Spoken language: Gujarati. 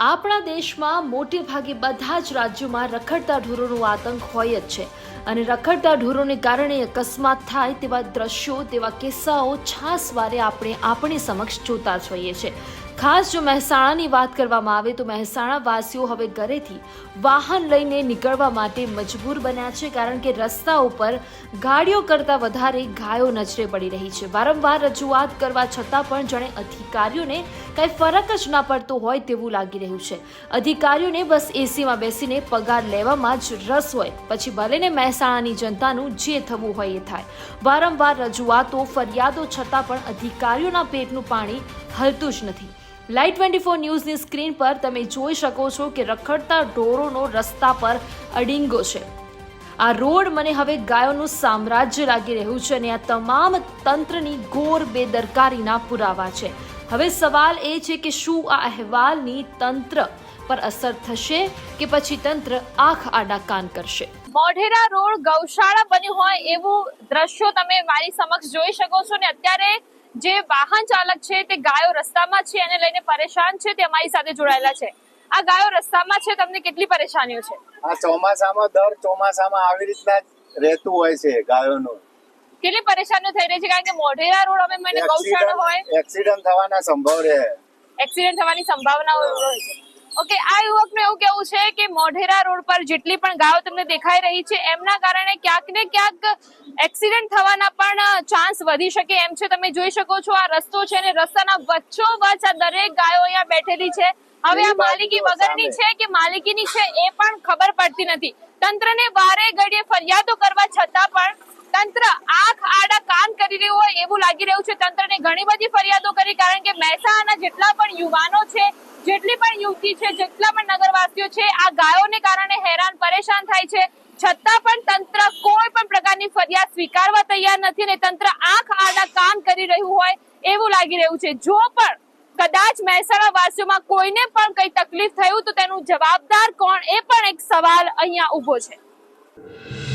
આપણા દેશમાં મોટે ભાગે બધા જ રાજ્યોમાં રખડતા ઢોરોનો આતંક હોય જ છે. અને રખડતા ઢોરોને કારણે અકસ્માત થાય તેવા દ્રશ્યો, તેવા કિસ્સાઓ છાસવારે આપણે આપણી સમક્ષ જોતા જોઈએ છીએ. ખાસ જો મહેસાણાની વાત કરવામાં આવે તો મહેસાણા વાસીઓ હવે ઘરેથી વાહન લઈને નીકળવા માટે મજબૂર બન્યા છે કારણ કે રસ્તા ઉપર ગાડીઓ કરતાં વધારે ગાયો નજરે પડી રહી છે. વારંવાર રજૂઆત કરવા છતાં પણ જાણે અધિકારીઓને કંઈ ફરક જ ના પડતો હોય તેવું લાગી રહ્યું છે. અધિકારીઓને બસ એસીમાં બેસીને પગાર લેવામાં જ રસ હોય, પછી ભલે ને મહેસાણાની જનતાનું જે થવું હોય એ થાય. વારંવાર રજૂઆતો, ફરિયાદો છતાં પણ અધિકારીઓના પેટનું પાણી હલતું જ નથી. લાઈવ ટ્વેન્ટી ફોર ન્યૂઝની સ્ક્રીન પર તમે જોઈ શકો છો કે રખડતા ઢોરોનો રસ્તા પર અડિંગો છે. આ રોડ મને હવે ગાયોનું સામ્રાજ્ય લાગી રહ્યું છે અને આ તમામ તંત્રની ઘોર બેદરકારીના પુરાવા છે. હવે સવાલ એ છે કે શું આ અહેવાલની તંત્ર પર અસર થશે કે પછી તંત્ર આંખ આડા કાન કરશે? મોઢેરા રોડ ગૌશાળા બન્યું હોય એવું દ્રશ્યો તમે મારી સમક્ષ જોઈ શકો છો ને અત્યારે જે વાહન ચાલક છે તે ગાયો રસ્તામાં છે એને લઈને પરેશાન છે તે અમારી સાથે જોડાયેલા છે. આ ગાયો રસ્તામાં છે તમને કેટલી પરેશાનીઓ છે? આ ચોમાસામાં દર ચોમાસામાં આવી રીતના રહેતું હોય છે ગાયોનું. કેટલી પરેશાનીઓ થઈ રહી છે? કારણ કે મોઢેરા રોડ અમે મને ગૌશાળા હોય. એક્સિડન્ટ થવાના સંભવ રહે. એક્સિડન્ટ થવાની સંભાવનાઓ હોય છે. એવું કેવું છે કે મોઢેરા રોડ પર જેટલી પણ ગાયો તમને દેખાઈ રહી છે એમના કારણે ક્યાંક ને ક્યાંક એક્સિડન્ટ થવાના પણ ચાન્સ વધી શકે. એમ છે તમે જોઈ શકો છો આ રસ્તો છે ને રસ્તાના વચ્ચો વચ્ચ આ દરેક ગાયો અહીંયા બેઠેલી છે. હવે આ માલિકી વગરની છે કે માલિકીની છે એ પણ ખબર પડતી નથી. તંત્રને વારે ઘડીએ ફરિયાદો કરવા છતાં પણ તંત્ર આંખ આડા કાન કરી રહ્યું હોય એવું લાગી રહ્યું છે. તંત્રને ઘણી બધી ફરિયાદો કરી કારણ કે મહેસાણાના જેટલા પણ યુવાનો છે જેટલી પણ યુવતી છે, જેટલા પણ નગરવાસીઓ છે, આ ગાયોને કારણે હેરાન પરેશાન થાય છે. છતાં પણ તંત્ર કોઈ પણ પ્રકારની ફરિયાદ સ્વીકારવા તૈયાર નથી ને તંત્ર આંખ આડા કાન કરી રહ્યું હોય એવું લાગી રહ્યું છે. જો પણ કદાચ મહેસાણા વાસીઓમાં કોઈને પણ કઈ તકલીફ થયું તો તેનું જવાબદાર કોણ એ પણ એક સવાલ અહીંયા ઊભો છે.